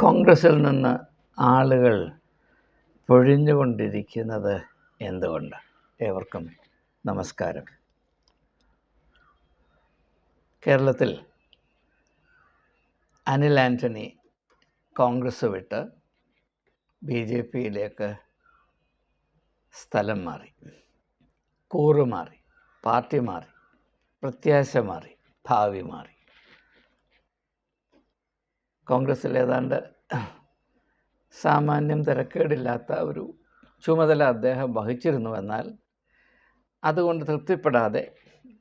കോൺഗ്രസ്സിൽ നിന്ന് ആളുകൾ പൊഴിഞ്ഞുകൊണ്ടിരിക്കുന്നത് എന്തുകൊണ്ട്? ഏവർക്കും നമസ്കാരം. കേരളത്തിൽ അനിൽ ആന്റണി കോൺഗ്രസ് വിട്ട് ബി ജെ പിയിലേക്ക് സ്ഥലം മാറി കൂറ് മാറി പാർട്ടി മാറി പ്രത്യാശ മാറി ഭാവി മാറി. കോൺഗ്രസ്സിൽ ഏതാണ്ട് സാമാന്യം തിരക്കേടില്ലാത്ത ഒരു ചുമതല അദ്ദേഹം വഹിച്ചിരുന്നു എന്നാൽ അതുകൊണ്ട് തൃപ്തിപ്പെടാതെ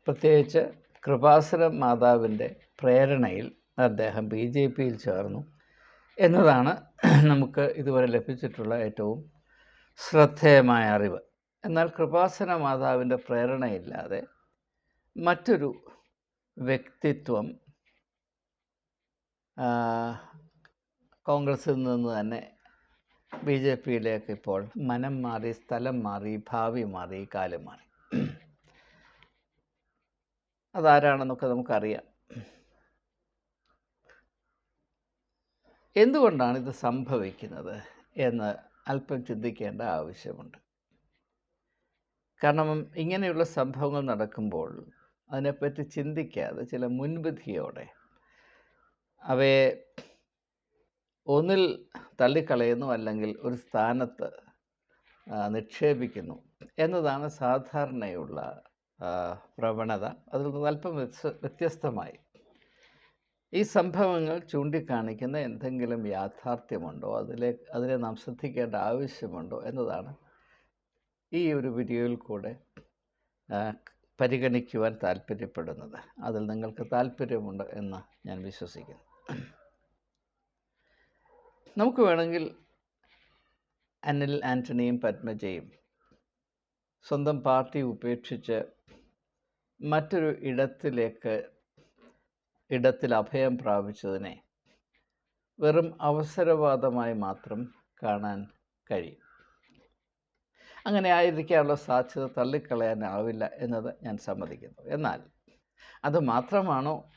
പ്രത്യേകിച്ച് കൃപാസുര മാതാവിന്റെ പ്രേരണയിൽ അദ്ദേഹം ബി ജെ പിയിൽ ചേർന്നു എന്നതാണ് നമുക്ക് ഇതുവരെ ലഭിച്ചിട്ടുള്ള ഏറ്റവും ശ്രദ്ധേയമായ അറിവ്. എന്നാൽ കൃപാസന മാതാവിന്റെ പ്രേരണയില്ലാതെ മറ്റൊരു വ്യക്തിത്വം ആ, കോൺഗ്രസിൽ നിന്ന് തന്നെ ബി ജെ പിയിലേക്ക് ഇപ്പോൾ മനം മാറി സ്ഥലം മാറി ഭാവി മാറി കാലം മാറി. അതാരാണെന്നൊക്കെ നമുക്കറിയാം. എന്തുകൊണ്ടാണ് ഇത് സംഭവിക്കുന്നത് എന്ന് അല്പം ചിന്തിക്കേണ്ട ആവശ്യമുണ്ട്. കാരണം ഇങ്ങനെയുള്ള സംഭവങ്ങൾ നടക്കുമ്പോൾ അതിനെപ്പറ്റി ചിന്തിക്കാതെ ചില മുൻവിധിയോടെ അവയെ ഒന്നിൽ തള്ളിക്കളയുന്നു അല്ലെങ്കിൽ ഒരു സ്ഥാനത്ത് നിക്ഷേപിക്കുന്നു എന്നതാണ് സാധാരണയുള്ള പ്രവണത. അതിൽ നിന്ന് അല്പം വ്യത്യ- വ്യത്യസ്തമായി. ഈ സംഭവങ്ങൾ ചൂണ്ടിക്കാണിക്കുന്ന എന്തെങ്കിലും യാഥാർത്ഥ്യമുണ്ടോ? അതിലെ അതിനെ നാം ശ്രദ്ധിക്കേണ്ട ആവശ്യമുണ്ടോ എന്നതാണ് ഈ ഒരു വീഡിയോയിൽ കൂടെ പരിഗണിക്കുവാൻ താല്പര്യപ്പെടുന്നത്. അതിൽ നിങ്ങൾക്ക് താല്പര്യമുണ്ട് എന്ന് ഞാൻ വിശ്വസിക്കുന്നു. നമുക്ക് വേണമെങ്കിൽ അനിൽ ആന്റണിയും പത്മജയും സ്വന്തം പാർട്ടി ഉപേക്ഷിച്ച് മറ്റൊരു ഇടത്തിലേക്ക് ഇടത്തിൽ അഭയം പ്രാപിച്ചതിനെ വെറും അവസരവാദമായി മാത്രം കാണാൻ കഴിയും. അങ്ങനെ ആയിരിക്കാനുള്ള സാധ്യത തള്ളിക്കളയാനാവില്ല എന്നത് ഞാൻ സമ്മതിക്കുന്നു. എന്നാൽ അത് മാത്രമാണോ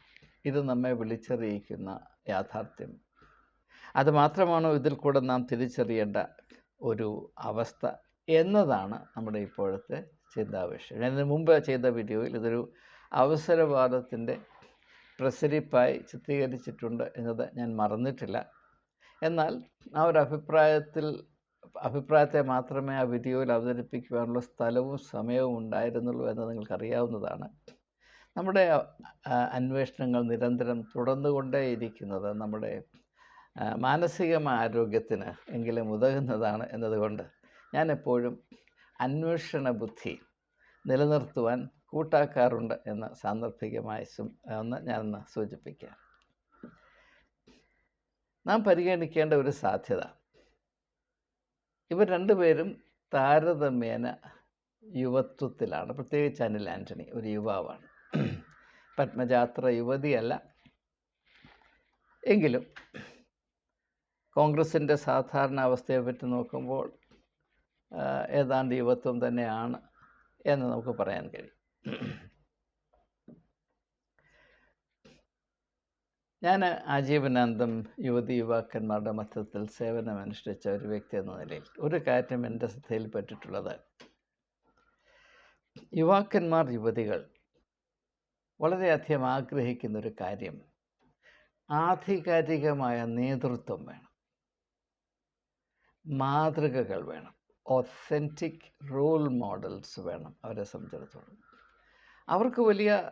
ഇത് നമ്മെ വിളിച്ചറിയിക്കുന്ന യാഥാർത്ഥ്യം. അത് മാത്രമാണോ ഇതിൽ കൂടെ നാം തിരിച്ചറിയേണ്ട ഒരു അവസ്ഥ എന്നതാണ് നമ്മുടെ ഇപ്പോഴത്തെ ചിന്താവിഷയം. ഞാൻ ഇതിന് മുമ്പ് ചെയ്ത വീഡിയോയിൽ ഇതൊരു അവസരവാദത്തിന്റെ പ്രസരിപ്പായി ചിത്രീകരിച്ചിട്ടുണ്ട് എന്നത് ഞാൻ മറന്നിട്ടില്ല. എന്നാൽ ആ ഒരു അഭിപ്രായത്തിൽ അഭിപ്രായത്തെ മാത്രമേ ആ വീഡിയോയിൽ അവതരിപ്പിക്കുവാനുള്ള സ്ഥലവും സമയവും ഉണ്ടായിരുന്നുള്ളൂ എന്ന് നിങ്ങൾക്കറിയാവുന്നതാണ്. നമ്മുടെ അന്വേഷണങ്ങൾ നിരന്തരം തുടർന്നുകൊണ്ടേയിരിക്കുന്നത് നമ്മുടെ മാനസിക മാനസികമായ ആരോഗ്യത്തിന് എങ്കിലും ഉതകുന്നതാണ് എന്നതുകൊണ്ട് ഞാൻ എപ്പോഴും അന്വേഷണ ബുദ്ധി നിലനിർത്തുവാൻ കൂട്ടാക്കാറുണ്ട് എന്ന സാന്ദർഭികമായി ഒന്ന് ഞാനൊന്ന് സൂചിപ്പിക്കാം. നാം പരിഗണിക്കേണ്ട ഒരു സാധ്യത. ഇവർ രണ്ടുപേരും താരതമ്യേന യുവത്വത്തിലാണ്. പ്രത്യേകിച്ച് അനിൽ ആന്റണി ഒരു യുവാവാണ്. പത്മജാത്ര യുവതിയല്ല. എങ്കിലും കോൺഗ്രസിന്റെ സാധാരണ അവസ്ഥയെ പറ്റി നോക്കുമ്പോൾ ഏതാണ്ട് യുവത്വം തന്നെയാണ് എന്ന് നമുക്ക് പറയാൻ കഴിയും. ഞാൻ ആജീവനാന്തം യുവതി യുവാക്കന്മാരുടെ മധ്യത്തിൽ സേവനമനുഷ്ഠിച്ച ഒരു വ്യക്തി എന്ന നിലയിൽ ഒരു കാര്യം എന്റെ ശ്രദ്ധയിൽപ്പെട്ടിട്ടുള്ളത്. യുവാക്കന്മാർ യുവതികൾ വളരെയധികം ആഗ്രഹിക്കുന്ന ഒരു കാര്യം. ആധികാരികമായ നേതൃത്വം വേണം. മാതൃകകൾ വേണം. ഒത്തന്റിക് റോൾ മോഡൽസ് വേണം അവരെ സംബന്ധിച്ചിടത്തോളം. അവർക്ക് വലിയ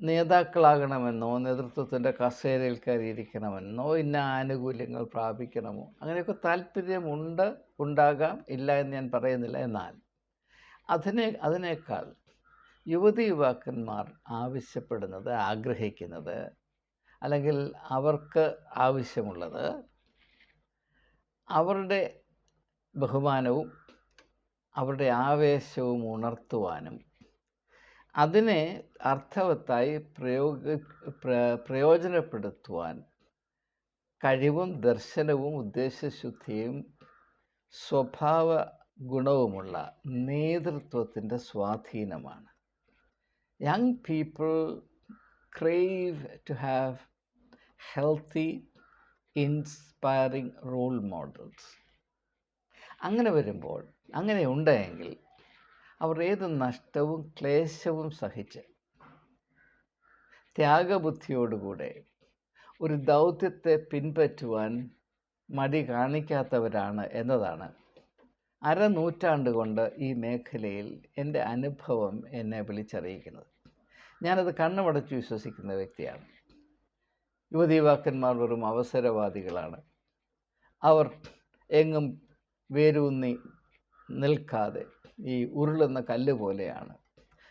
നേതാക്കളാകണമെന്നോ നേതൃത്വത്തിന്റെ കസേരയിൽ കയറിയിരിക്കണമെന്നോ ഇന്ന ആനുകൂല്യങ്ങൾ പ്രാപിക്കണമോ അങ്ങനെയൊക്കെ താല്പര്യമുണ്ട് ഉണ്ടാകാം ഇല്ല എന്ന് ഞാൻ പറയുന്നില്ല. എന്നാൽ അതിനെ അതിനേക്കാൾ യുവതി യുവാക്കന്മാർ ആവശ്യപ്പെടുന്നത് ആഗ്രഹിക്കുന്നത് അല്ലെങ്കിൽ അവർക്ക് ആവശ്യമുള്ളത് അവരുടെ ബഹുമാനവും അവരുടെ ആവേശവും ഉണർത്തുവാനും അതിനെ അർത്ഥവത്തായി പ്രയോഗ പ്ര- പ്രയോജനപ്പെടുത്തുവാൻ കഴിവും ദർശനവും ഉദ്ദേശശുദ്ധിയും സ്വഭാവ ഗുണവുമുള്ള നേതൃത്വത്തിന്റെ സ്വാധീനമാണ്. Young people crave to have healthy inspiring role models അങ്ങനെ വരുമ്പോൾ അങ്ങനെ ഉണ്ടെങ്കിൽ അവർ ഏത് നഷ്ടവും ക്ലേശവും സഹിച്ച് ത്യാഗബുദ്ധിയോടുകൂടെ ഒരു ദൗത്യത്തെ പിൻപറ്റുവാൻ മടി കാണിക്കാത്തവരാണ് എന്നതാണ് അരനൂറ്റാണ്ട് കൊണ്ട് ഈ മേഖലയിൽ എന്റെ അനുഭവം എന്നെ വിളിച്ചറിയിക്കുന്നത്. ഞാനത് കണ്ണുമടച്ച് വിശ്വസിക്കുന്ന വ്യക്തിയാണ്. യുവതീവാക്കന്മാർ വെറും അവസരവാദികളാണ്. അവർ എങ്ങും വേരൂന്നി നിൽക്കാതെ ഈ ഉരുളുന്ന കല്ല് പോലെയാണ്.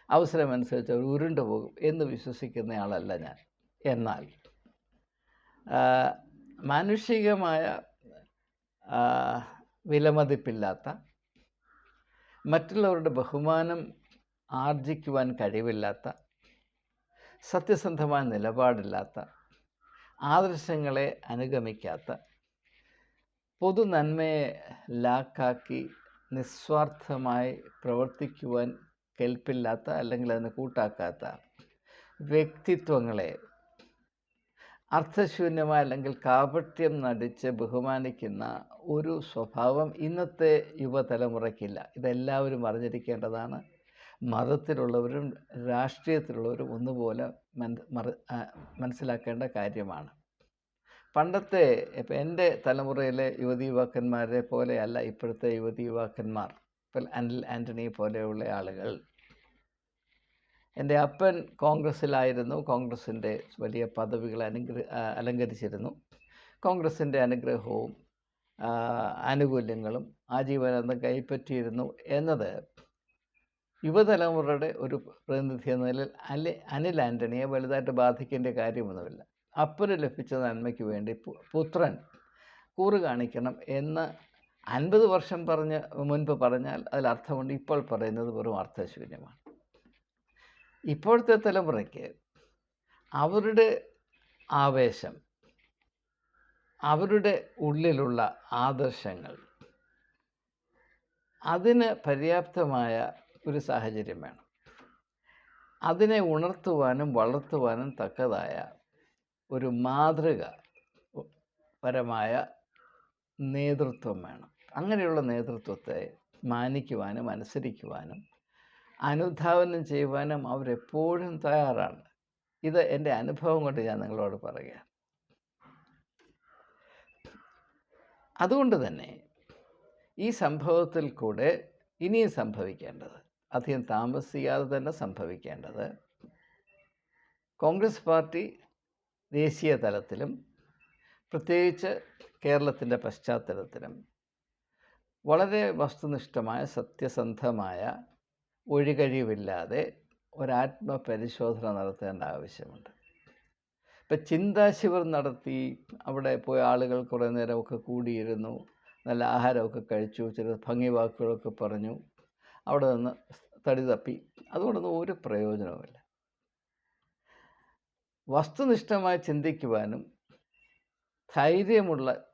അവസരമനുസരിച്ച് അവർ ഉരുണ്ടു പോകും എന്ന് വിശ്വസിക്കുന്നയാളല്ല ഞാൻ. എന്നാൽ മാനുഷികമായ വിലമതിപ്പില്ലാത്ത മറ്റുള്ളവരുടെ ബഹുമാനം ആർജിക്കുവാൻ കഴിവില്ലാത്ത സത്യസന്ധമായ നിലപാടില്ലാത്ത ആദർശങ്ങളെ അനുഗമിക്കാത്ത പൊതു നന്മയെ ലാക്കാക്കി നിസ്വാർത്ഥമായി പ്രവർത്തിക്കുവാൻ കെൽപ്പില്ലാത്ത അല്ലെങ്കിൽ അതിന് കൂട്ടാക്കാത്ത വ്യക്തിത്വങ്ങളെ അർത്ഥശൂന്യമായ അല്ലെങ്കിൽ കാപട്യം നടിച്ച് ബഹുമാനിക്കുന്ന ഒരു സ്വഭാവം ഇന്നത്തെ യുവതലമുറയ്ക്കില്ല. ഇതെല്ലാവരും അറിഞ്ഞിരിക്കേണ്ടതാണ്. മതത്തിലുള്ളവരും രാഷ്ട്രീയത്തിലുള്ളവരും ഒന്നുപോലെ മനസ്സിലാക്കേണ്ട കാര്യമാണ്. പണ്ടത്തെ ഇപ്പം എന്റെ തലമുറയിലെ യുവതി യുവാക്കന്മാരെ പോലെയല്ല ഇപ്പോഴത്തെ യുവതി യുവാക്കന്മാർ. ഇപ്പം അനിൽ ആന്റണി പോലെയുള്ള ആളുകൾ എന്റെ അപ്പൻ കോൺഗ്രസ്സിലായിരുന്നു. കോൺഗ്രസിന്റെ വലിയ പദവികൾ അനുഗ്ര അലങ്കരിച്ചിരുന്നു. കോൺഗ്രസിന്റെ അനുഗ്രഹവും ആനുകൂല്യങ്ങളും ആജീവനാന്തം കൈപ്പറ്റിയിരുന്നു എന്നത് യുവതലമുറയുടെ ഒരു പ്രതിനിധി എന്ന നിലയിൽ അലി അനിൽ ആന്റണിയെ വലുതായിട്ട് ബാധിക്കേണ്ട കാര്യമൊന്നുമില്ല. അപ്പന് ലഭിച്ച നന്മയ്ക്ക് വേണ്ടി പുത്രൻ കൂറ് കാണിക്കണം എന്ന് അൻപത് വർഷം പറഞ്ഞ് മുൻപ് പറഞ്ഞാൽ അതിൽ അർത്ഥമുണ്ട് ഇപ്പോൾ പറയുന്നത് വെറും അർത്ഥശൂന്യമാണ്. ഇപ്പോഴത്തെ തലമുറയ്ക്ക് അവരുടെ ആവേശം അവരുടെ ഉള്ളിലുള്ള ആദർശങ്ങൾ അതിന് പര്യാപ്തമായ ഒരു സാഹചര്യം വേണം. അതിനെ ഉണർത്തുവാനും വളർത്തുവാനും തക്കതായ ഒരു മാതൃക പരമായ നേതൃത്വം വേണം. അങ്ങനെയുള്ള നേതൃത്വത്തെ മാനിക്കുവാനും അനുസരിക്കുവാനും അനുധാവനം ചെയ്യുവാനും അവരെപ്പോഴും തയ്യാറാണ്. ഇത് എന്റെ അനുഭവം കൊണ്ട് ഞാൻ നിങ്ങളോട് പറയുക അതുകൊണ്ട് തന്നെ ഈ സംഭവത്തിൽ കൂടെ ഇനിയും സംഭവിക്കേണ്ടത് അധികം താമസിയാതെ തന്നെ സംഭവിക്കേണ്ടത് കോൺഗ്രസ് പാർട്ടി ദേശീയ തലത്തിലും പ്രത്യേകിച്ച് കേരളത്തിന്റെ പശ്ചാത്തലത്തിലും വളരെ വസ്തുനിഷ്ഠമായ സത്യസന്ധമായ ഒഴികഴിവില്ലാതെ ഒരാത്മപരിശോധന നടത്തേണ്ട ആവശ്യമുണ്ട്. ഇപ്പം ചിന്താശിവർ നടത്തി അവിടെ പോയ ആളുകൾ കുറേ നേരമൊക്കെ കൂടിയിരുന്നു നല്ല ആഹാരമൊക്കെ കഴിച്ചു ചില ഭംഗി വാക്കുകളൊക്കെ പറഞ്ഞു അവിടെ നിന്ന് തടി തപ്പി. അതുകൊണ്ടൊന്നും ഒരു പ്രയോജനവുമില്ല. വസ്തുനിഷ്ഠമായി ചിന്തിക്കുവാനും ധൈര്യമുള്ള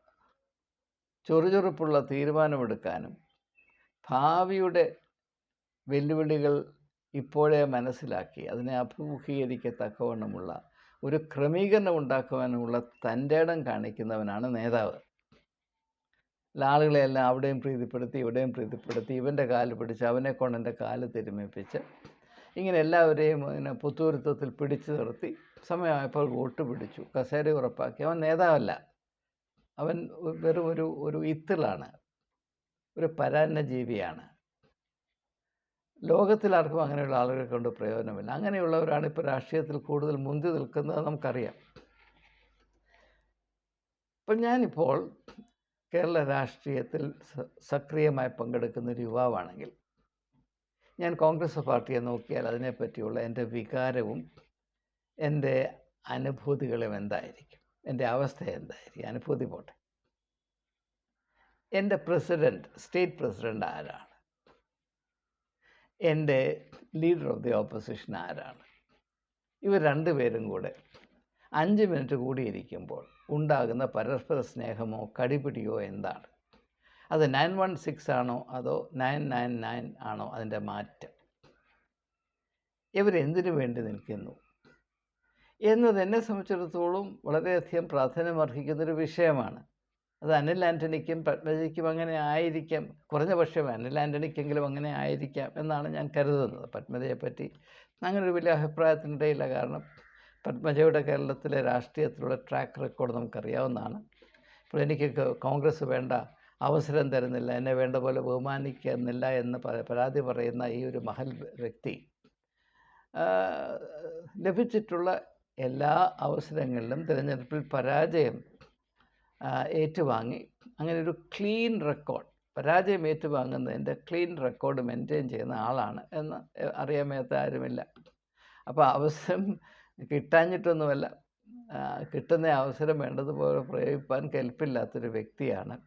ചൊറുചൊറുപ്പുള്ള തീരുമാനമെടുക്കാനും ഭാവിയുടെ വെല്ലുവിളികൾ ഇപ്പോഴേ മനസ്സിലാക്കി. അതിനെ അഭിമുഖീകരിക്കത്തക്കവണ്ണമുള്ള ഒരു ക്രമീകരണം ഉണ്ടാക്കുവാനുമുള്ള തന്റെ ഇടം കാണിക്കുന്നവനാണ് നേതാവ്. ആളുകളെയെല്ലാം അവിടെയും പ്രീതിപ്പെടുത്തി ഇവിടെയും പ്രീതിപ്പെടുത്തി ഇവന്റെ കാൽ പിടിച്ച് അവനെ കൊണ്ട് എന്റെ കാൽ തിരുമിപ്പിച്ച് ഇങ്ങനെ എല്ലാവരെയും ഇങ്ങനെ പുത്തൂരുത്വത്തിൽ പിടിച്ചു നിർത്തി സമയമായപ്പോൾ വോട്ട് പിടിച്ചു. കസേര ഉറപ്പാക്കി. അവൻ നേതാവല്ല. അവൻ വെറും ഒരു ഒരു ഇത്തിളാണ്. ഒരു പരാന്നജീവിയാണ്. ലോകത്തിലാർക്കും അങ്ങനെയുള്ള ആളുകളെ കൊണ്ട് പ്രയോജനമില്ല. അങ്ങനെയുള്ളവരാണ് ഇപ്പോൾ രാഷ്ട്രീയത്തിൽ കൂടുതൽ മുന്തി നിൽക്കുന്നത് നമുക്കറിയാം. ഇപ്പം ഞാനിപ്പോൾ കേരള രാഷ്ട്രീയത്തിൽ സക്രിയമായി പങ്കെടുക്കുന്ന ഒരു യുവാവാണെങ്കിൽ ഞാൻ കോൺഗ്രസ് പാർട്ടിയെ നോക്കിയാൽ അതിനെപ്പറ്റിയുള്ള എന്റെ വികാരവും എന്റെ അനുഭൂതികളും എന്തായിരിക്കും? എന്റെ അവസ്ഥ എന്തായിരിക്കും? അനുഭൂതി പോട്ടെ. എന്റെ പ്രസിഡന്റ് സ്റ്റേറ്റ് പ്രസിഡന്റ് ആരാണ്? എന്റെ ലീഡർ ഓഫ് ദി ഓപ്പോസിഷൻ ആരാണ്? ഇവർ രണ്ടുപേരും കൂടെ അഞ്ച് മിനിറ്റ് കൂടിയിരിക്കുമ്പോൾ ഉണ്ടാകുന്ന പരസ്പര സ്നേഹമോ കടിപിടിയോ എന്താണ്? അത് നയൻ വൺ സിക്സ് ആണോ അതോ നയൻ നയൻ നയൻ ആണോ അതിന്റെ മാറ്റം? ഇവരെന്തിനു വേണ്ടി നിൽക്കുന്നു? എന്നത് എന്നെ സംബന്ധിച്ചിടത്തോളം വളരെയധികം പ്രാധാന്യമർഹിക്കുന്നൊരു വിഷയമാണ്. അത് അനിൽ ആന്റണിക്കും പത്മജിക്കും അങ്ങനെ ആയിരിക്കാം. കുറഞ്ഞ പക്ഷം അനിൽ ആന്റണിക്കെങ്കിലും അങ്ങനെ ആയിരിക്കാം എന്നാണ് ഞാൻ കരുതുന്നത് പത്മജയെപ്പറ്റി അങ്ങനെ ഒരു വലിയ അഭിപ്രായത്തിനിടയില്ല കാരണം പത്മജയുടെ കേരളത്തിലെ രാഷ്ട്രീയത്തിലുള്ള ട്രാക്ക് റെക്കോർഡ് നമുക്കറിയാവുന്നതാണ്. ഇപ്പോൾ എനിക്ക് കോൺഗ്രസ് വേണ്ട അവസരം തരുന്നില്ല എന്നെ വേണ്ട പോലെ ബഹുമാനിക്കുന്നില്ല എന്ന് പരാതി പറയുന്ന ഈ ഒരു മഹൽ വ്യക്തി ലഭിച്ചിട്ടുള്ള എല്ലാ അവസരങ്ങളിലും തിരഞ്ഞെടുപ്പിൽ പരാജയം ഏറ്റുവാങ്ങി. അങ്ങനെ ഒരു ക്ലീൻ റെക്കോർഡ് പരാജയം ഏറ്റുവാങ്ങുന്നതിന്റെ ക്ലീൻ റെക്കോർഡ് മെയിന്റെയിൻ ചെയ്യുന്ന ആളാണ് എന്ന് അറിയാൻ മേത്ത ആരുമില്ല. അപ്പോൾ അവസരം കിട്ടാഞ്ഞിട്ടൊന്നുമല്ല. കിട്ടുന്ന അവസരം വേണ്ടതുപോലെ പ്രയോഗിക്കാൻ കെൽപ്പില്ലാത്തൊരു വ്യക്തിയാണ്.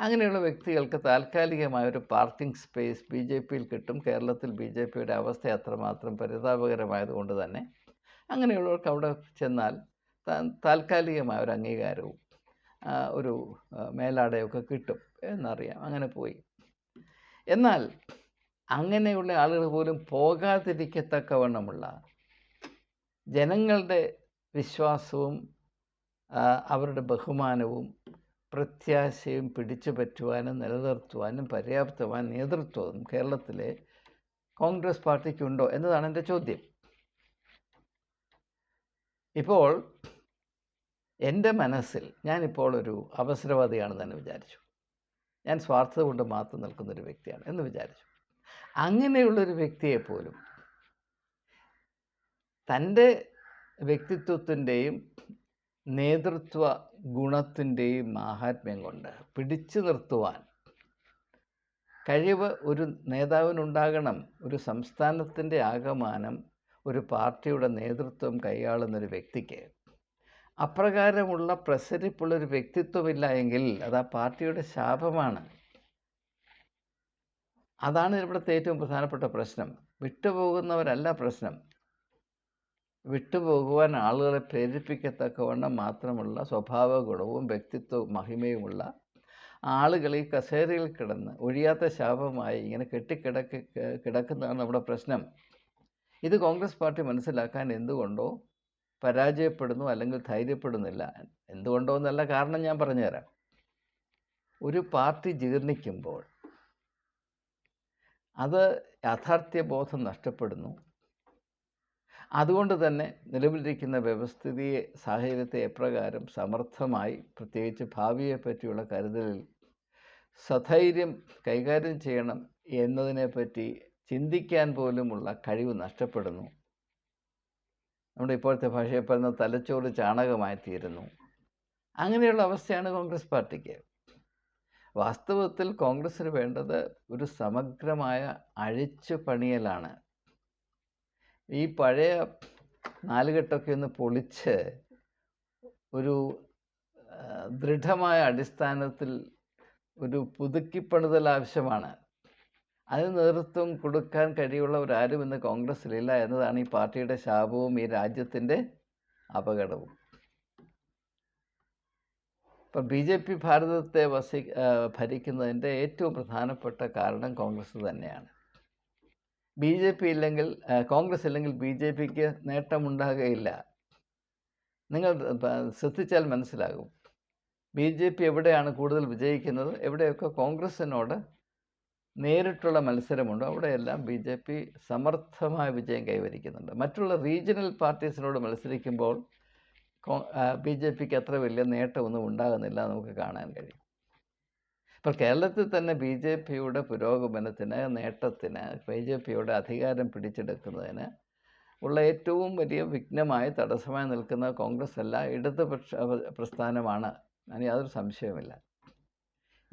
അങ്ങനെയുള്ള വ്യക്തികൾക്ക് താൽക്കാലികമായ ഒരു പാർക്കിംഗ് സ്പേസ് ബി ജെ പിയിൽ കിട്ടും. കേരളത്തിൽ ബി ജെ പിയുടെ അവസ്ഥ അത്രമാത്രം പരിതാപകരമായതുകൊണ്ട് തന്നെ അങ്ങനെയുള്ളവർക്ക് അവിടെ ചെന്നാൽ താൽക്കാലികമായ ഒരു അംഗീകാരവും ഒരു മേലാടയൊക്കെ കിട്ടും എന്നറിയാം. അങ്ങനെ പോയി. എന്നാൽ അങ്ങനെയുള്ള ആളുകൾ പോലും പോകാതിരിക്കത്തക്കവണ്ണമുള്ള ജനങ്ങളുടെ വിശ്വാസവും അവരുടെ ബഹുമാനവും പ്രത്യാശയും പിടിച്ചു പറ്റുവാനും നിലനിർത്തുവാനും പര്യാപ്തമായ നേതൃത്വവും കേരളത്തിലെ കോൺഗ്രസ് പാർട്ടിക്കുണ്ടോ എന്നതാണ് എന്റെ ചോദ്യം. ഇപ്പോൾ എന്റെ മനസ്സിൽ ഞാനിപ്പോൾ ഒരു അവസരവാദിയാണെന്ന് തന്നെ വിചാരിച്ചു. ഞാൻ സ്വാർത്ഥത കൊണ്ട് മാത്രം നിൽക്കുന്നൊരു വ്യക്തിയാണ് എന്ന് വിചാരിച്ചു. അങ്ങനെയുള്ളൊരു വ്യക്തിയെ പോലും തന്റെ വ്യക്തിത്വത്തിന്റെയും നേതൃത്വ ഗുണത്തിന്റെയും മാഹാത്മ്യം കൊണ്ട് പിടിച്ചു നിർത്തുവാൻ കഴിവ് ഒരു നേതാവിനുണ്ടാകണം ഒരു സംസ്ഥാനത്തിന്റെ ആകമാനം ഒരു പാർട്ടിയുടെ നേതൃത്വം കൈയാളുന്നൊരു വ്യക്തിക്ക് അപ്രകാരമുള്ള പ്രസരിപ്പുള്ളൊരു വ്യക്തിത്വമില്ല എങ്കിൽ അത് ആ പാർട്ടിയുടെ ശാപമാണ്. അതാണ് ഇവിടുത്തെ ഏറ്റവും പ്രധാനപ്പെട്ട പ്രശ്നം. വിട്ടുപോകുന്നവരല്ല പ്രശ്നം. വിട്ടുപോകുവാൻ ആളുകളെ പ്രേരിപ്പിക്കത്തക്കവണ്ണം മാത്രമുള്ള സ്വഭാവ ഗുണവും വ്യക്തിത്വ മഹിമയുമുള്ള ആളുകൾ ഈ കസേരയിൽ കിടന്ന് ഒഴിയാത്ത ശാപമായി ഇങ്ങനെ കെട്ടിക്കിടക്ക് കിടക്കുന്നതാണ് നമ്മുടെ പ്രശ്നം. ഇത് കോൺഗ്രസ് പാർട്ടി മനസ്സിലാക്കാൻ എന്തുകൊണ്ടോ പരാജയപ്പെടുന്നു അല്ലെങ്കിൽ ധൈര്യപ്പെടുന്നില്ല. എന്തുകൊണ്ടോ എന്നല്ല കാരണം ഞാൻ പറഞ്ഞുതരാം. ഒരു പാർട്ടി ജീർണിക്കുമ്പോൾ അത് യാഥാർത്ഥ്യബോധം നഷ്ടപ്പെടുന്നു. അതുകൊണ്ട് തന്നെ നിലവിലിരിക്കുന്ന വ്യവസ്ഥിതിയെ സാഹചര്യത്തെ എപ്രകാരം സമർത്ഥമായി പ്രത്യേകിച്ച് ഭാവിയെ പറ്റിയുള്ള കരുതലിൽ സധൈര്യം കൈകാര്യം ചെയ്യണം എന്നതിനെപ്പറ്റി ചിന്തിക്കാൻ പോലുമുള്ള കഴിവ് നഷ്ടപ്പെടുന്നു. നമ്മുടെ ഇപ്പോഴത്തെ ഭാഷയെ പറയുന്ന തലച്ചോറ് ചാണകമായി തീരുന്നു അങ്ങനെയുള്ള അവസ്ഥയാണ് കോൺഗ്രസ് പാർട്ടിക്ക്. വാസ്തവത്തിൽ കോൺഗ്രസ്സിന് വേണ്ടത് ഒരു സമഗ്രമായ അഴിച്ചു പണിയലാണ്. ഈ പഴയ നാലുകെട്ടൊക്കെ ഒന്ന് പൊളിച്ച് ഒരു ദൃഢമായ അടിസ്ഥാനത്തിൽ ഒരു പുതുക്കിപ്പണിതൽ ആവശ്യമാണ്. അതിന് നേതൃത്വം കൊടുക്കാൻ കഴിയുള്ളവരാരും ഇന്ന് കോൺഗ്രസ്സിലില്ല എന്നതാണ് ഈ പാർട്ടിയുടെ ശാപവും ഈ രാജ്യത്തിന്റെ അപകടവും. ഇപ്പം ബി ജെ പി ഭാരതത്തെ വസി ഭരിക്കുന്നതിന്റെ ഏറ്റവും പ്രധാനപ്പെട്ട കാരണം കോൺഗ്രസ് തന്നെയാണ്. ബി ജെ പി ഇല്ലെങ്കിൽ കോൺഗ്രസ് ഇല്ലെങ്കിൽ ബി ജെ പിക്ക് നേട്ടമുണ്ടാകുകയില്ല. നിങ്ങൾ ശ്രദ്ധിച്ചാൽ മനസ്സിലാകും. ബി ജെ പി എവിടെയാണ് കൂടുതൽ വിജയിക്കുന്നത്? എവിടെയൊക്കെ കോൺഗ്രസ്സിനോട് നേരിട്ടുള്ള മത്സരമുണ്ട്. അവിടെയെല്ലാം ബി ജെ പി സമർത്ഥമായ വിജയം കൈവരിക്കുന്നുണ്ട്. മറ്റുള്ള റീജിയണൽ പാർട്ടീസിനോട് മത്സരിക്കുമ്പോൾ ബി ജെ പിക്ക് അത്ര വലിയ നേട്ടമൊന്നും ഉണ്ടാകുന്നില്ല നമുക്ക് കാണാൻ കഴിയും. ഇപ്പോൾ കേരളത്തിൽ തന്നെ ബി ജെ പിയുടെ പുരോഗമനത്തിന് നേട്ടത്തിന് ബി ജെ പിയുടെ അധികാരം പിടിച്ചെടുക്കുന്നതിന് ഉള്ള ഏറ്റവും വലിയ വിഘ്നമായി തടസ്സമായി നിൽക്കുന്ന കോൺഗ്രസ് അല്ല ഇടതുപക്ഷ പ്രസ്ഥാനമാണ്. അതിന് യാതൊരു സംശയവുമില്ല.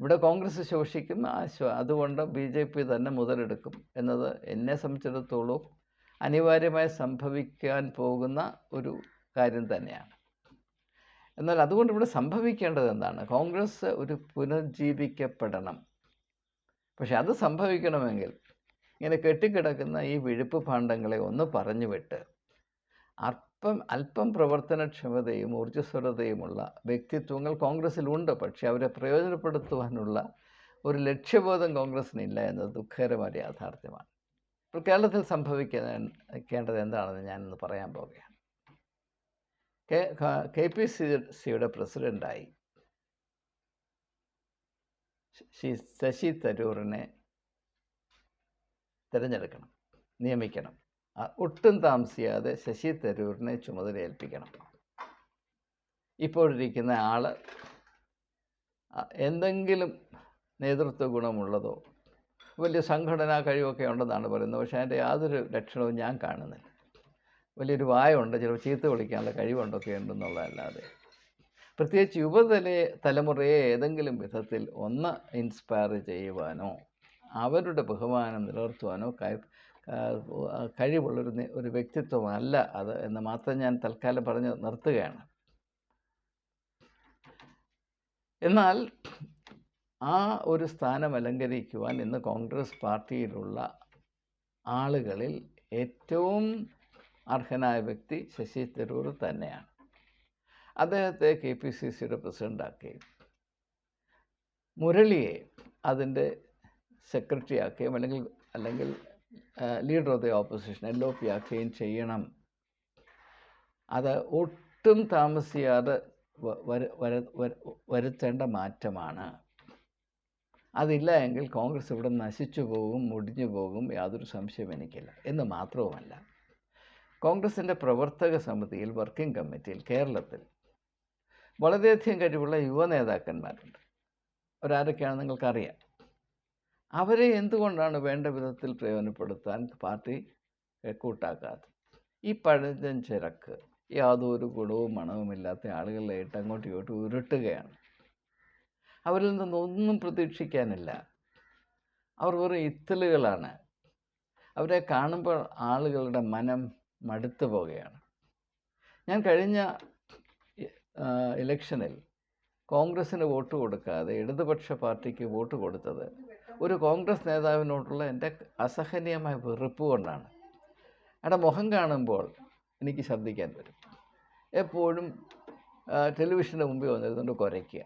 ഇവിടെ കോൺഗ്രസ് ശോഷിക്കും. ആശ്വ അതുകൊണ്ട് ബി ജെ പി തന്നെ മുതലെടുക്കും എന്നത് എന്നെ സംബന്ധിച്ചിടത്തോളം അനിവാര്യമായി സംഭവിക്കാൻ പോകുന്ന ഒരു കാര്യം തന്നെയാണ്. എന്നാൽ അതുകൊണ്ട് ഇവിടെ സംഭവിക്കേണ്ടത് എന്താണ്? കോൺഗ്രസ് ഒരു പുനർജീവിക്കപ്പെടണം. പക്ഷെ അത് സംഭവിക്കണമെങ്കിൽ ഇങ്ങനെ കെട്ടിക്കിടക്കുന്ന ഈ വിഴുപ്പ് ഭാണ്ഡങ്ങളെ ഒന്ന് പറഞ്ഞു വിട്ട് അല്പം അല്പം പ്രവർത്തനക്ഷമതയും ഊർജസ്വലതയുമുള്ള വ്യക്തിത്വങ്ങൾ കോൺഗ്രസ്സിലുണ്ട്. പക്ഷേ അവരെ പ്രയോജനപ്പെടുത്തുവാനുള്ള ഒരു ലക്ഷ്യബോധം കോൺഗ്രസ്സിനില്ല എന്നത് ദുഃഖകരമായ യാഥാർത്ഥ്യമാണ്. ഇപ്പോൾ കേരളത്തിൽ സംഭവിക്കേണ്ടത് എന്താണെന്ന് ഞാനിന്ന് പറയാൻ പോവുകയാണ്. കെ കെ പി സി സിയുടെ പ്രസിഡന്റായി ശശി തരൂറിനെ തിരഞ്ഞെടുക്കണം നിയമിക്കണം. ഒട്ടും താമസിയാതെ ശശി തരൂരിനെ ചുമതല ഏൽപ്പിക്കണം. ഇപ്പോഴിരിക്കുന്ന ആൾ എന്തെങ്കിലും നേതൃത്വ ഗുണമുള്ളതോ വലിയ സംഘടനാ കഴിവൊക്കെ ഉണ്ടെന്നാണ് പറയുന്നത്. പക്ഷേ അതിന്റെ യാതൊരു ലക്ഷണവും ഞാൻ കാണുന്നില്ല. വലിയൊരു വായുണ്ട് ചിലപ്പോൾ ചീത്ത വിളിക്കാനുള്ള കഴിവുണ്ടൊക്കെ ഉണ്ടെന്നുള്ളതല്ലാതെ. പ്രത്യേകിച്ച് യുവതലയെ തലമുറയെ ഏതെങ്കിലും വിധത്തിൽ ഒന്ന് ഇൻസ്പയർ ചെയ്യുവാനോ അവരുടെ ബഹുമാനം നിലനിർത്തുവാനോ കഴിവുള്ളൊരു ഒരു വ്യക്തിത്വമല്ല അത് എന്ന് മാത്രം ഞാൻ തൽക്കാലം പറഞ്ഞ് നിർത്തുകയാണ്. എന്നാൽ ആ ഒരു സ്ഥാനം അലങ്കരിക്കുവാൻ ഇന്ന് കോൺഗ്രസ് പാർട്ടിയിലുള്ള ആളുകളിൽ ഏറ്റവും അർഹനായ വ്യക്തി ശശി തരൂർ തന്നെയാണ്. അദ്ദേഹത്തെ കെ പി സി സിയുടെ പ്രസിഡന്റാക്കി മുരളിയെ അതിന്റെ സെക്രട്ടറി ആക്കുകയും അല്ലെങ്കിൽ അല്ലെങ്കിൽ leader of the opposition L O P ആക്കുകയും ചെയ്യണം. അത് ഒട്ടും താമസിയാതെ വരുത്തേണ്ട മാറ്റമാണ്. അതില്ല എങ്കിൽ കോൺഗ്രസ് ഇവിടെ നശിച്ചു പോകും മുടിഞ്ഞു പോകും യാതൊരു സംശയം എനിക്കില്ല എന്ന് മാത്രവുമല്ല. കോൺഗ്രസിന്റെ പ്രവർത്തക സമിതിയിൽ വർക്കിംഗ് കമ്മിറ്റിയിൽ കേരളത്തിൽ വളരെയധികം കഴിവുള്ള യുവ നേതാക്കന്മാരുണ്ട്. അവരാരൊക്കെയാണെന്ന് നിങ്ങൾക്കറിയാം. അവരെ എന്തുകൊണ്ടാണ് വേണ്ട വിധത്തിൽ പ്രയോജനപ്പെടുത്താൻ പാർട്ടി കൂട്ടാക്കാത്തത്? ഈ പഴഞ്ചൻ ചിരക്ക് യാതൊരു ഗുണവും മണവുമില്ലാത്ത ആളുകളിലായിട്ട് അങ്ങോട്ടും ഇങ്ങോട്ടും ഉരുട്ടുകയാണ്. അവരിൽ നിന്നൊന്നും പ്രതീക്ഷിക്കാനില്ല. അവർ വെറും ഇത്തലുകളാണ്. അവരെ കാണുമ്പോൾ ആളുകളുടെ മനം മടുത്തു പോവുകയാണ്. ഞാൻ കഴിഞ്ഞ ഇലക്ഷനിൽ കോൺഗ്രസ്സിന് വോട്ട് കൊടുക്കാതെ ഇടതുപക്ഷ പാർട്ടിക്ക് വോട്ട് കൊടുത്തത് ഒരു കോൺഗ്രസ് നേതാവിനോടുള്ള എന്റെ അസഹനീയമായ വെറുപ്പ് കൊണ്ടാണ്. അവിടെ മുഖം കാണുമ്പോൾ എനിക്ക് ശ്രദ്ധിക്കാൻ വരും എപ്പോഴും ടെലിവിഷന്റെ മുമ്പിൽ വന്നിരുന്നുകൊണ്ട് കുരയ്ക്കുക.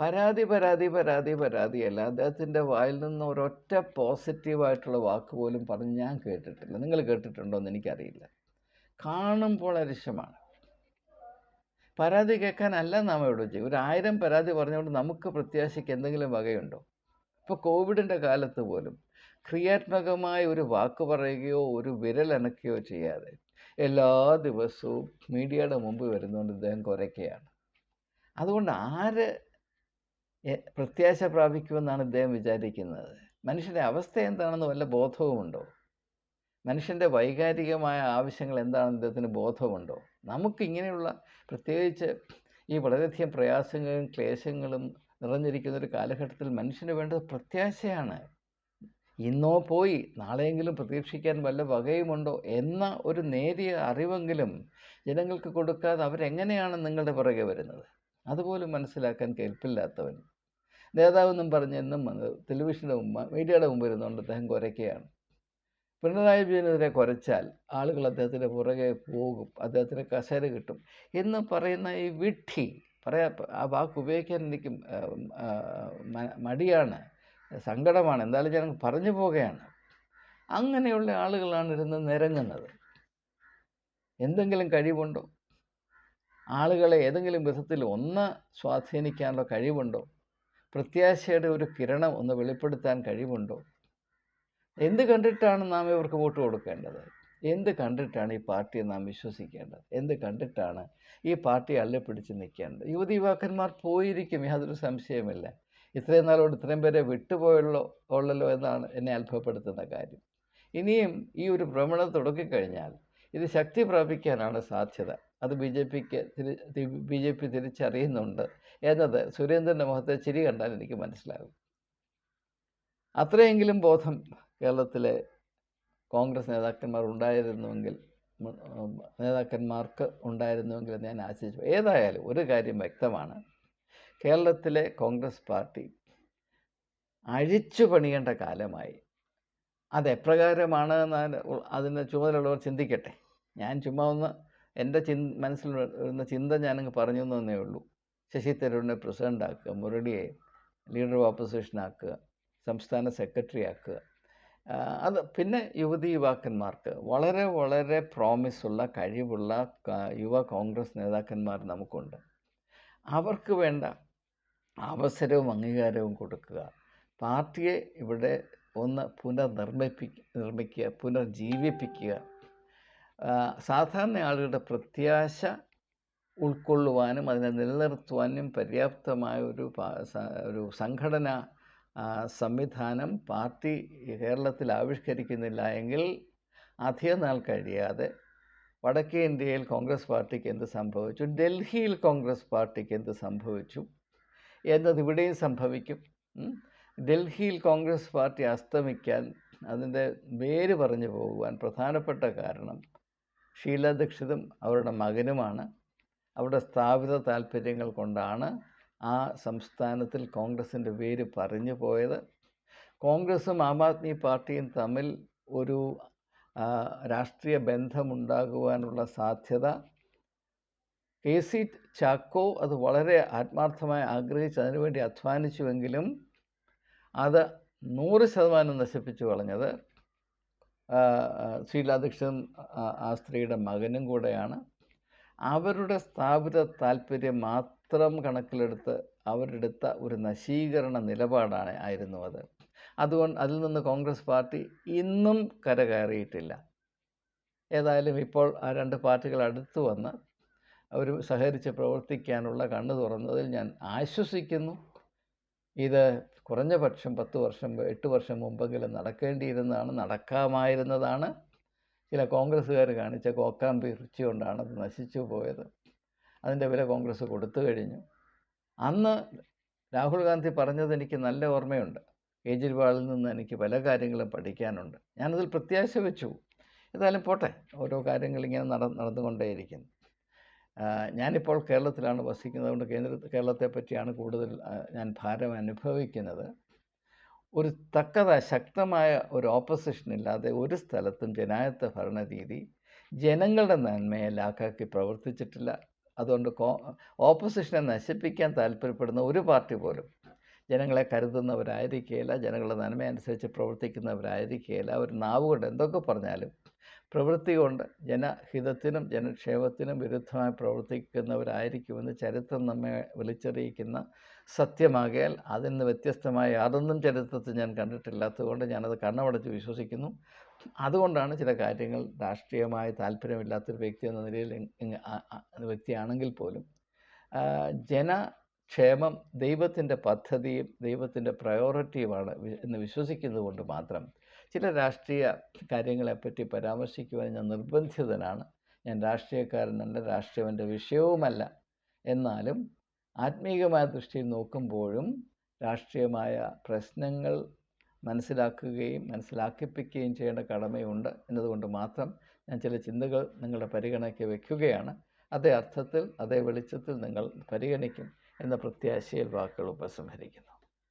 പരാതി പരാതി പരാതി പരാതിയല്ല അദ്ദേഹത്തിന്റെ വായിൽ നിന്ന് ഒരൊറ്റ പോസിറ്റീവായിട്ടുള്ള വാക്ക് പോലും പറഞ്ഞ് ഞാൻ കേട്ടിട്ടില്ല. നിങ്ങൾ കേട്ടിട്ടുണ്ടോ എന്ന് എനിക്കറിയില്ല. കാണുമ്പോൾ അരിശമാണ് പരാതി കേൾക്കാനല്ല നാം ഇവിടെ ചെയ്യും ഒരു ആയിരം പരാതി പറഞ്ഞുകൊണ്ട് നമുക്ക് പ്രത്യാശയ്ക്ക് എന്തെങ്കിലും വകയുണ്ടോ? ഇപ്പോൾ കോവിഡിന്റെ കാലത്ത് പോലും ക്രിയാത്മകമായ ഒരു വാക്ക് പറയുകയോ ഒരു വിരൽ അനക്കുകയോ ചെയ്യാതെ എല്ലാ ദിവസവും മീഡിയയുടെ മുമ്പ് വരുന്നുകൊണ്ട് ഇദ്ദേഹം കുറയ്ക്കുകയാണ് അതുകൊണ്ട് ആര് പ്രത്യാശ പ്രാപിക്കുമെന്നാണ് ഇദ്ദേഹം വിചാരിക്കുന്നത്? മനുഷ്യന്റെ അവസ്ഥ എന്താണെന്ന് വല്ല ബോധവുമുണ്ടോ? മനുഷ്യന്റെ വൈകാരികമായ ആവശ്യങ്ങൾ എന്താണെന്ന് ഇദ്ദേഹത്തിന് ബോധമുണ്ടോ? നമുക്ക് ഇങ്ങനെയുള്ള പ്രത്യേകിച്ച് ഈ വളരെയധികം പ്രയാസങ്ങളും ക്ലേശങ്ങളും നിറഞ്ഞിരിക്കുന്ന ഒരു കാലഘട്ടത്തിൽ മനുഷ്യന് വേണ്ടത് പ്രത്യാശയാണ്. ഇന്നോ പോയി നാളെയെങ്കിലും പ്രതീക്ഷിക്കാൻ വല്ല വകയുമുണ്ടോ എന്ന ഒരു നേരിയ അറിവെങ്കിലും ജനങ്ങൾക്ക് കൊടുക്കാതെ അവരെങ്ങനെയാണ് നിങ്ങളുടെ പുറകെ വരുന്നത്? അതുപോലും മനസ്സിലാക്കാൻ കേൾപ്പില്ലാത്തവൻ നേതാവെന്നും പറഞ്ഞ് എന്നും വന്ന് ടെലിവിഷന്റെ മുമ്പ് മീഡിയയുടെ മുമ്പ് ഇരുന്നുകൊണ്ട് അദ്ദേഹം കുരയ്ക്കുകയാണ് പിണറായി വിജയനെതിരെ കുറച്ചാൽ ആളുകൾ അദ്ദേഹത്തിന്റെ പുറകെ പോകും അദ്ദേഹത്തിന് കസേര കിട്ടും എന്ന് പറയുന്ന ഈ വിഡ്ഢി പറയാ ആ വാക്ക് ഉപയോഗിക്കാൻ എനിക്ക് മടിയാണ് സങ്കടമാണ് എന്തായാലും ഞാൻ പറഞ്ഞു പോവുകയാണ്. അങ്ങനെയുള്ള ആളുകളാണ് ഇരുന്ന് നിരങ്ങുന്നത് എന്തെങ്കിലും കഴിവുണ്ടോ? ആളുകളെ ഏതെങ്കിലും വിധത്തിൽ ഒന്ന് സ്വാധീനിക്കാനുള്ള കഴിവുണ്ടോ? പ്രത്യാശയുടെ ഒരു കിരണം ഒന്ന് വെളിപ്പെടുത്താൻ കഴിവുണ്ടോ? എന്ത് കണ്ടിട്ടാണ് നാം ഇവർക്ക് വോട്ട് കൊടുക്കേണ്ടത്? എന്ത് കണ്ടിട്ടാണ് ഈ പാർട്ടിയെ നാം വിശ്വസിക്കേണ്ടത്? എന്ത് കണ്ടിട്ടാണ് ഈ പാർട്ടി അല്ലപ്പിടിച്ച് നിൽക്കേണ്ടത്? യുവതി യുവാക്കന്മാർ പോയിരിക്കും യാതൊരു സംശയമില്ല ഇത്രയും നാളോട് ഇത്രയും പേരെ വിട്ടുപോയുള്ളോ ഉള്ളല്ലോ എന്നാണ് എന്നെ അത്ഭുതപ്പെടുത്തുന്ന കാര്യം. ഇനിയും ഈ ഒരു ഭ്രമണം തുടങ്ങിക്കഴിഞ്ഞാൽ ഇത് ശക്തി പ്രാപിക്കാനാണ് സാധ്യത. അത് ബി ജെ പിക്ക് തിരി ബി ജെ പി തിരിച്ചറിയുന്നുണ്ട് എന്നത് സുരേന്ദ്രന്റെ മുഖത്തെ ചിരി കണ്ടാൽ എനിക്ക് മനസ്സിലാകും. അത്രയെങ്കിലും ബോധം കേരളത്തിലെ കോൺഗ്രസ് നേതാക്കന്മാർ ഉണ്ടായിരുന്നുവെങ്കിൽ നേതാക്കന്മാർക്ക് ഉണ്ടായിരുന്നുവെങ്കിൽ ഞാൻ ആശിച്ചു. ഏതായാലും ഒരു കാര്യം വ്യക്തമാണ്. കേരളത്തിലെ കോൺഗ്രസ് പാർട്ടി അഴിച്ചു പണിയേണ്ട കാലമായി. അതെപ്രകാരമാണ് അതിന് ചുമതലയുള്ളവർ ചിന്തിക്കട്ടെ. ഞാൻ ചുമ്മാ ഒന്ന് എന്റെ ചിന് മനസ്സിൽ വരുന്ന ചിന്ത ഞാനങ്ങ് പറഞ്ഞു എന്നേ ഉള്ളൂ. ശശി തരൂരിനെ പ്രസിഡന്റ് ആക്കുക മുരളിയെ ലീഡർ ഓഫ് ഓപ്പോസിഷൻ ആക്കുക സംസ്ഥാന സെക്രട്ടറി ആക്കുക. അത് പിന്നെ യുവതി യുവാക്കന്മാർക്ക് വളരെ വളരെ പ്രോമിസുള്ള കഴിവുള്ള യുവ കോൺഗ്രസ് നേതാക്കന്മാർ നമുക്കുണ്ട്. അവർക്ക് വേണ്ട അവസരവും അംഗീകാരവും കൊടുക്കുക. പാർട്ടിയെ ഇവിടെ ഒന്ന് പുനർനിർമ്മിപ്പി നിർമ്മിക്കുക പുനർജീവിപ്പിക്കുക. സാധാരണ ആളുകളുടെ പ്രത്യാശ ഉൾക്കൊള്ളുവാനും അതിനെ നിലനിർത്തുവാനും പര്യാപ്തമായ ഒരു ഒരു സംഘടന സംവിധാനം പാർട്ടി കേരളത്തിൽ ആവിഷ്കരിക്കുന്നില്ല എങ്കിൽ അധിക നാൾ കഴിയാതെ വടക്കേ ഇന്ത്യയിൽ കോൺഗ്രസ് പാർട്ടിക്ക് എന്ത് സംഭവിച്ചു? ഡൽഹിയിൽ കോൺഗ്രസ് പാർട്ടിക്ക് എന്ത് സംഭവിച്ചു? എന്നത് ഇവിടെയും സംഭവിക്കും. ഡൽഹിയിൽ കോൺഗ്രസ് പാർട്ടി അസ്തമിക്കാൻ അതിന്റെ വേര് പറഞ്ഞു പോകുവാൻ പ്രധാനപ്പെട്ട കാരണം ഷീല ദീക്ഷിതും അവരുടെ മകനുമാണ്. അവരുടെ സ്ഥാപിത താല്പര്യങ്ങൾ കൊണ്ടാണ് ആ സംസ്ഥാനത്തിൽ കോൺഗ്രസിന്റെ പേര് പറഞ്ഞു പോയത്. കോൺഗ്രസും ആം ആദ്മി പാർട്ടിയും തമ്മിൽ ഒരു രാഷ്ട്രീയ ബന്ധമുണ്ടാകുവാനുള്ള സാധ്യത. കെ സി ചാക്കോ അത് വളരെ ആത്മാർത്ഥമായി ആഗ്രഹിച്ച് അതിനുവേണ്ടി അധ്വാനിച്ചുവെങ്കിലും അത് നൂറ് ശതമാനം നശിപ്പിച്ചു കളഞ്ഞത്. ആ ആ സ്ത്രീയുടെ മകനും കൂടെയാണ്. അവരുടെ സ്ഥാപിത താല്പര്യം മാത്രം കണക്കിലെടുത്ത് അവരെടുത്ത ഒരു നശീകരണ നിലപാടാണ് ആയിരുന്നു അത്. അതുകൊണ്ട് അതിൽ നിന്ന് കോൺഗ്രസ് പാർട്ടി ഇന്നും കരകയറിയിട്ടില്ല. ഏതായാലും ഇപ്പോൾ ആ രണ്ട് പാർട്ടികൾ അടുത്ത് വന്ന് അവർ സഹകരിച്ച് പ്രവർത്തിക്കാനുള്ള കണ്ണു തുറന്നതിൽ ഞാൻ ആശ്വസിക്കുന്നു. ഇത് കുറഞ്ഞ പക്ഷം പത്ത് വർഷം എട്ട് വർഷം മുമ്പെങ്കിലും നടക്കേണ്ടിയിരുന്നതാണ് നടക്കാമായിരുന്നതാണ്. ചില കോൺഗ്രസ്സുകാർ കാണിച്ച കോക്കാമ്പി രുചി കൊണ്ടാണ് അത് നശിച്ചു പോയത്. അതിന്റെ വില കോൺഗ്രസ് കൊടുത്തു കഴിഞ്ഞു. അന്ന് രാഹുൽ ഗാന്ധി പറഞ്ഞത് എനിക്ക് നല്ല ഓർമ്മയുണ്ട്. കേജ്രിവാളിൽ നിന്ന് എനിക്ക് പല കാര്യങ്ങളും പഠിക്കാനുണ്ട്. ഞാനതിൽ പ്രത്യാശ വെച്ചു. ഏതായാലും പോട്ടെ ഓരോ കാര്യങ്ങൾ ഇങ്ങനെ നട നടന്നുകൊണ്ടേയിരിക്കുന്നു. ഞാനിപ്പോൾ കേരളത്തിലാണ് വസിക്കുന്നത്. അതുകൊണ്ട് കേന്ദ്ര കേരളത്തെ പറ്റിയാണ് കൂടുതൽ ഞാൻ ഭാരം അനുഭവിക്കുന്നത്. ഒരു തക്കത ശക്തമായ ഒരു ഓപ്പോസിഷൻ ഇല്ലാതെ ഒരു സ്ഥലത്തും ജനായത്ത ഭരണരീതി ജനങ്ങളുടെ നന്മയെ ലാക്കാക്കി പ്രവർത്തിച്ചിട്ടില്ല. അതുകൊണ്ട് കോ ഓപ്പോസിഷനെ നശിപ്പിക്കാൻ താല്പര്യപ്പെടുന്ന ഒരു പാർട്ടി പോലും ജനങ്ങളെ കരുതുന്നവരായിരിക്കുകയില്ല ജനങ്ങളുടെ നന്മയനുസരിച്ച് പ്രവർത്തിക്കുന്നവരായിരിക്കുകയില്ല അവർ നാവ് കൊണ്ട് എന്തൊക്കെ പറഞ്ഞാലും പ്രവൃത്തി കൊണ്ട് ജനഹിതത്തിനും ജനക്ഷേമത്തിനും വിരുദ്ധമായി പ്രവർത്തിക്കുന്നവരായിരിക്കുമെന്ന് ചരിത്രം നമ്മെ വിളിച്ചറിയിക്കുന്ന സത്യമാകയാൽ അതിൽ നിന്ന് വ്യത്യസ്തമായ യാതൊന്നും ചരിത്രത്തിൽ ഞാൻ കണ്ടിട്ടില്ലാത്തതുകൊണ്ട് ഞാനത് കണ്ണമടച്ച് വിശ്വസിക്കുന്നു. അതുകൊണ്ടാണ് ചില കാര്യങ്ങൾ രാഷ്ട്രീയമായ താല്പര്യമില്ലാത്തൊരു വ്യക്തി എന്ന നിലയിൽ വ്യക്തിയാണെങ്കിൽ പോലും ജനക്ഷേമം ദൈവത്തിന്റെ പദ്ധതിയും ദൈവത്തിന്റെ പ്രയോറിറ്റിയുമാണ് എന്ന് വിശ്വസിക്കുന്നത് കൊണ്ട് മാത്രം ചില രാഷ്ട്രീയ കാര്യങ്ങളെപ്പറ്റി പരാമർശിക്കുവാൻ ഞാൻ നിർബന്ധിതനാണ്. ഞാൻ രാഷ്ട്രീയക്കാരനല്ല രാഷ്ട്രീയം എന്റെ വിഷയവുമല്ല. എന്നാലും ആത്മീയമായ ദൃഷ്ടിയിൽ നോക്കുമ്പോഴും രാഷ്ട്രീയമായ പ്രശ്നങ്ങൾ മനസ്സിലാക്കുകയും മനസ്സിലാക്കിപ്പിക്കുകയും ചെയ്യേണ്ട കടമയുണ്ട് എന്നതുകൊണ്ട് മാത്രം ഞാൻ ചില ചിന്തകൾ നിങ്ങളുടെ പരിഗണനയ്ക്ക് വയ്ക്കുകയാണ് അതേ അർത്ഥത്തിൽ അതേ വെളിച്ചത്തിൽ നിങ്ങൾ പരിഗണിക്കും എന്ന പ്രത്യാശയിൽ വാക്കുകൾ ഉപസംഹരിക്കുന്നു.